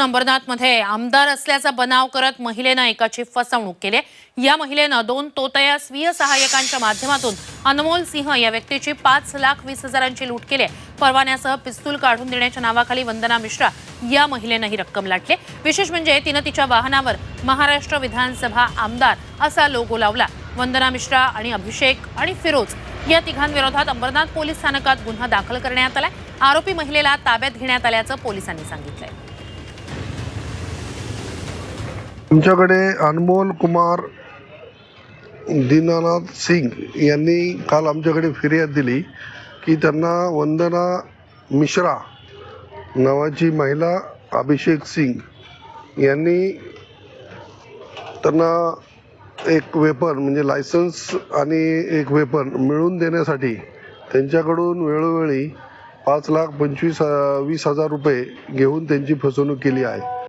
अंबरनाथमध्ये आमदार असल्याचा बनाव करत महिलेनं एकाची फसवणूक केली या महिलेनं दोन तोतया स्वीय सहाय्यकांच्या माध्यमातून अनमोल सिंह या व्यक्तीची पाच लाख वीस हजारांची लूट केली परवान्यासह पिस्तूल काढून देण्याच्या नावाखाली वंदना मिश्रा या महिलेनं ही रक्कम लाटली विशेष म्हणजे तिनं तिच्या वाहनावर महाराष्ट्र विधानसभा आमदार असा लोगो लावला. वंदना मिश्रा आणि अभिषेक आणि फिरोज या तिघांविरोधात अंबरनाथ पोलीस स्थानकात गुन्हा दाखल करण्यात आलाय. आरोपी महिलेला ताब्यात घेण्यात आल्याचं पोलिसांनी सांगितलंय. आमच्याकडे अनमोल कुमार दीनानाथ सिंग यांनी काल आमच्याकडे फिर्याद दिली की त्यांना वंदना मिश्रा नावाची महिला अभिषेक सिंग यांनी त्यांना एक वेपन म्हणजे लायसन्स आणि एक वेपन मिळवून देण्यासाठी त्यांच्याकडून वेळोवेळी पाच लाख पंचवीस वीस हजार रुपये घेऊन त्यांची फसवणूक केली आहे.